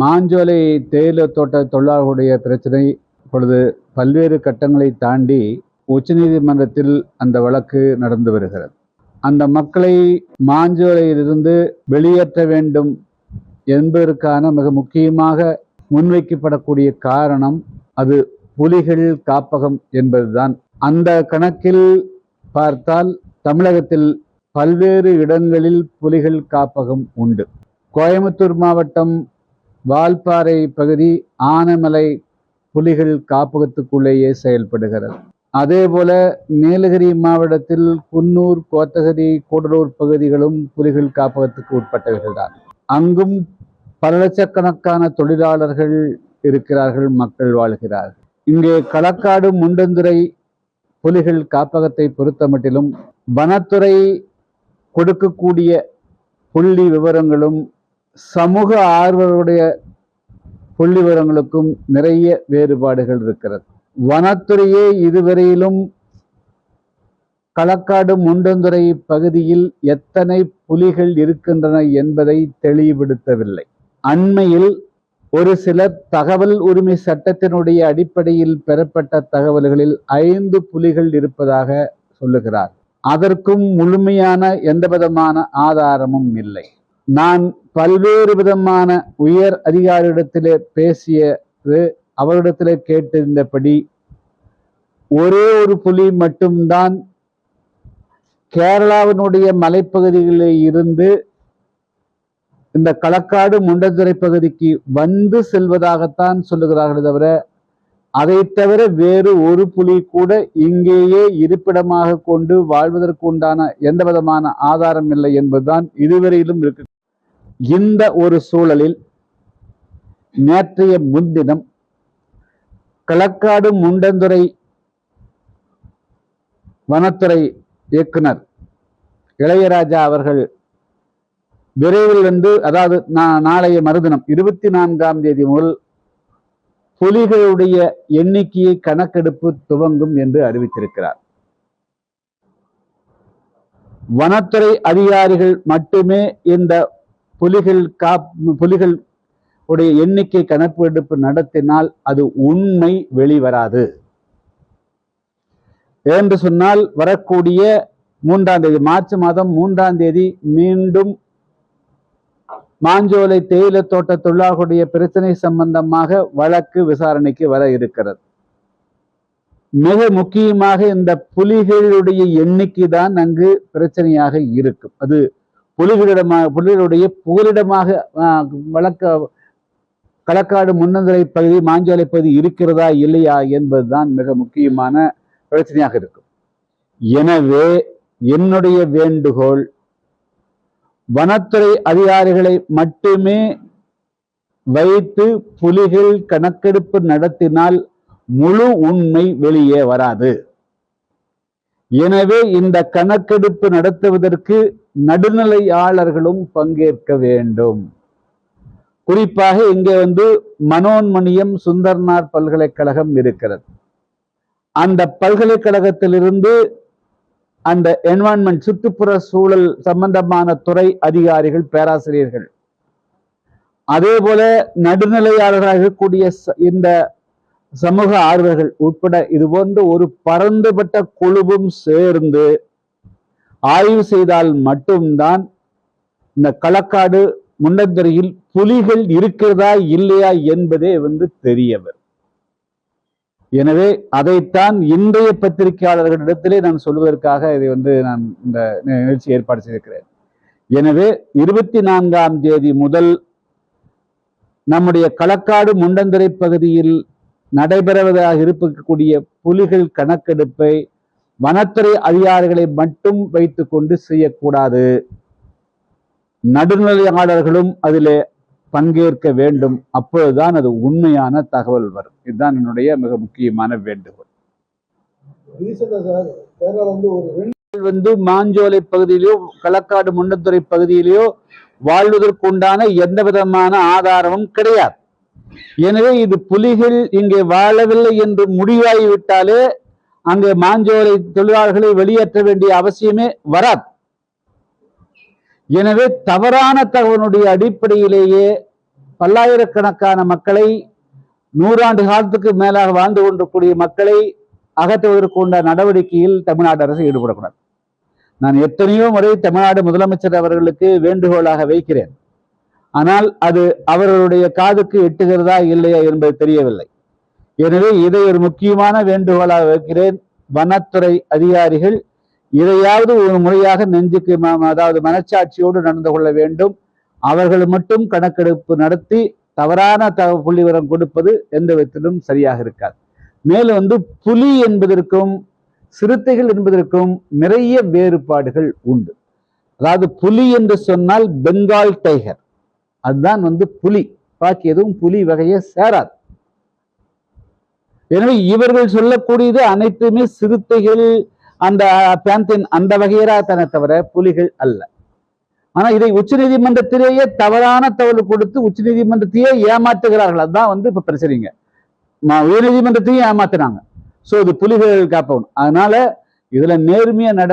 மாஞ்சோலை தேயிலை தோட்ட தொழிலாளர்களுடைய பிரச்சனை இப்பொழுது பல்வேறு கட்டங்களை தாண்டி உச்சநீதிமன்றத்தில் அந்த வழக்கு நடந்து வருகிறது. அந்த மக்களை மாஞ்சோலையிலிருந்து வெளியேற்ற வேண்டும் என்பதற்கான மிக முக்கியமாக முன்வைக்கப்படக்கூடிய காரணம் அது புலிகள் காப்பகம் என்பதுதான். அந்த கணக்கில் பார்த்தால் தமிழகத்தில் பல்வேறு இடங்களில் புலிகள் காப்பகம் உண்டு. கோயம்புத்தூர் மாவட்டம் வால்பாறை பகுதி ஆனமலை புலிகள் காப்பகத்துக்குள்ளேயே செயல்படுகிறது. அதே போல நீலகிரி மாவட்டத்தில் குன்னூர் கோத்தகிரி கூடலூர் பகுதிகளும் புலிகள் காப்பகத்துக்கு உட்பட்டவர்கள் தான். அங்கும் பல லட்சக்கணக்கான தொழிலாளர்கள் இருக்கிறார்கள் மக்கள் வாழ்கிறார்கள். இங்கே களக்காடு முண்டந்துறை புலிகள் காப்பகத்தை பொறுத்தமட்டிலும் வனத்துறை கொடுக்கக்கூடிய புள்ளி விவரங்களும் சமூக ஆர்வருடைய புள்ளி விவரங்களுக்கும் நிறைய வேறுபாடுகள் இருக்கிறது. வனத்துறையே இதுவரையிலும் களக்காடு முண்டந்துறை பகுதியில் எத்தனை புலிகள் இருக்கின்றன என்பதை தெளிவுபடுத்தவில்லை. அண்மையில் ஒரு சிலர் தகவல் உரிமை சட்டத்தினுடைய அடிப்படையில் பெறப்பட்ட தகவல்களில் ஐந்து புலிகள் இருப்பதாக சொல்லுகிறார். அதற்கும் முழுமையான எந்த விதமான ஆதாரமும் இல்லை. நான் பல்வேறு விதமான உயர் அதிகாரியிடத்திலே பேசியது அவரிடத்திலே கேட்டிருந்தபடி ஒரே ஒரு புலி மட்டும்தான் கேரளாவினுடைய மலைப்பகுதிகளில் இருந்து இந்த களக்காடு முண்டதுரை பகுதிக்கு வந்து செல்வதாகத்தான் சொல்லுகிறார்கள் தவிர அதை தவிர வேறு ஒரு புலி கூட இங்கேயே இருப்பிடமாக கொண்டு வாழ்வதற்கு உண்டான எந்த விதமான ஆதாரம் இல்லை என்பதுதான் இதுவரையிலும் இருக்கு. இந்த ஒரு சூழலில் நேற்றைய முன்தினம் களக்காடு முண்டந்துறை வனத்துறை இயக்குனர் இளையராஜா அவர்கள் விரைவில் வந்து அதாவது நாளைய மறுதினம் இருபத்தி நான்காம் தேதி முதல் புலிகளுடைய எண்ணிக்கையை கணக்கெடுப்பு துவங்கும் என்று அறிவித்திருக்கிறார். வனத்துறை அதிகாரிகள் மட்டுமே இந்த புலிகள் காப் புலிகள் உடைய எண்ணிக்கை கணக்கெடுப்பு நடத்தினால் அது உண்மை வெளிவராது. என்று சொன்னால் வரக்கூடிய மூன்றாம் தேதி மார்ச் மாதம் மூன்றாம் தேதி மீண்டும் மாஞ்சோலை தேயிலை தோட்ட தொழிலாளர்களுடைய பிரச்சனை சம்பந்தமாக வழக்கு விசாரணைக்கு வர இருக்கிறது. மிக முக்கியமாக இந்த புலிகளுடைய எண்ணிக்கை தான் அங்கு பிரச்சனையாக இருக்கும். அது புலிகளிடமாக புலிகளுடைய புகலிடமாக வழக்க களக்காடு முன்னந்துறை பகுதி மாஞ்சோலை பகுதி இருக்கிறதா இல்லையா என்பதுதான் மிக முக்கியமான பிரச்சனையாக இருக்கும். எனவே என்னுடைய வேண்டுகோள் வனத்துறை அதிகாரிகளை மட்டுமே வைத்து புலிகள் கணக்கெடுப்பு நடத்தினால் முழு உண்மை வெளியே வராது. எனவே இந்த கணக்கெடுப்பு நடத்துவதற்கு நடுநிலையாளர்களும் பங்கேற்க வேண்டும். குறிப்பாக இங்கே வந்து மனோன்மணியம் சுந்தர்னார் பல்கலைக்கழகம் இருக்கிறது. அந்த பல்கலைக்கழகத்திலிருந்து அந்த என்வான்மெண்ட் சுற்றுப்புற சூழல் சம்பந்தமான துறை அதிகாரிகள் பேராசிரியர்கள். அதே போல நடுநிலையாளராக இருக்கக்கூடிய இந்த சமூக ஆர்வலர்கள் உட்பட இது போன்ற ஒரு பரந்துபட்ட குழுவும் சேர்ந்து ஆய்வு செய்தால் மட்டும்தான் இந்த களக்காடு முண்டந்துறையில் புலிகள் இருக்கிறதா இல்லையா என்பதே வந்து தெரியவர். எனவே அதைத்தான் இன்றைய பத்திரிகையாளர்களிடத்திலே நான் சொல்வதற்காக இதை வந்து நான் இந்த நிகழ்ச்சி ஏற்பாடு செய்திருக்கிறேன். எனவே இருபத்தி நான்காம் தேதி முதல் நம்முடைய களக்காடு முண்டந்துறை பகுதியில் நடைபெறுவதாக இருக்கக்கூடிய புலிகள் கணக்கெடுப்பை வனத்துறை அதிகாரிகளை மட்டும் வைத்துக்கொண்டு செய்யக்கூடாது. நடுநிலையாளர்களும் அதிலே பங்கேற்க வேண்டும். அப்பொழுதுதான் அது உண்மையான தகவல் வரும். இதுதான் என்னுடைய மிக முக்கியமான வேண்டுகோள். வந்து மாஞ்சோலை பகுதியிலோ களக்காடு முண்டத்துறை பகுதியிலேயோ வாழ்வதற்குண்டான எந்த விதமான ஆதாரமும் கிடையாது. எனவே இது புலிகள் இங்கே வாழவில்லை என்று முடிவாகிவிட்டாலே அங்கே மாஞ்சோலை தொழிலாளர்களை வெளியேற்ற வேண்டிய அவசியமே வராது. எனவே தவறான தகவலுடைய அடிப்படையிலேயே பல்லாயிரக்கணக்கான மக்களை நூறாண்டு காலத்துக்கு மேலாக வாழ்ந்து கொண்டிருக்கூடிய மக்களை அகற்றுவதற்கு உண்டான நடவடிக்கையில் தமிழ்நாடு அரசு ஈடுபடக்கூடாது. நான் எத்தனையோ முறை தமிழ்நாடு முதலமைச்சர் அவர்களுக்கு வேண்டுகோளாக வைக்கிறேன். ஆனால் அது அவர்களுடைய காதுக்கு எட்டுகிறதா இல்லையா என்பது தெரியவில்லை. எனவே இதை ஒரு முக்கியமான வேண்டுகோளாக வைக்கிறேன். வனத்துறை அதிகாரிகள் இதையாவது ஒரு முறையாக நெஞ்சுக்கு அதாவது மனச்சாட்சியோடு நடந்து கொள்ள வேண்டும். அவர்கள் மட்டும் கணக்கெடுப்பு நடத்தி தவறான த புள்ளிவிவரம் கொடுப்பது எந்த விதத்திலும் சரியாக இருக்காது. மேலும் வந்து புலி என்பதற்கும் சிறுத்தைகள் என்பதற்கும் நிறைய வேறுபாடுகள் உண்டு. அதாவது புலி என்று சொன்னால் பெங்கால் டைகர். அதுதான் வந்து புலி. பாக்கி எதுவும் புலி வகையை சேராது. எனவே இவர்கள் சொல்லக்கூடியது அனைத்துமே சிறுத்தைகள் அந்த பேந்தின் அந்த வகையரா வகையராத்தனை தவிர புலிகள் அல்ல. ஆனா இதை உச்ச நீதிமன்றத்திலேயே தவறான தகவல் கொடுத்து உச்ச நீதிமன்றத்தையே ஏமாற்றுகிறார்கள். அதுதான் வந்து இப்ப பிரச்சனைங்க. உயர் நீதிமன்றத்தையும் ஏமாத்தினாங்க சோ இது புலிகள் காப்பவன். அதனால இதுல நேர்மையா நட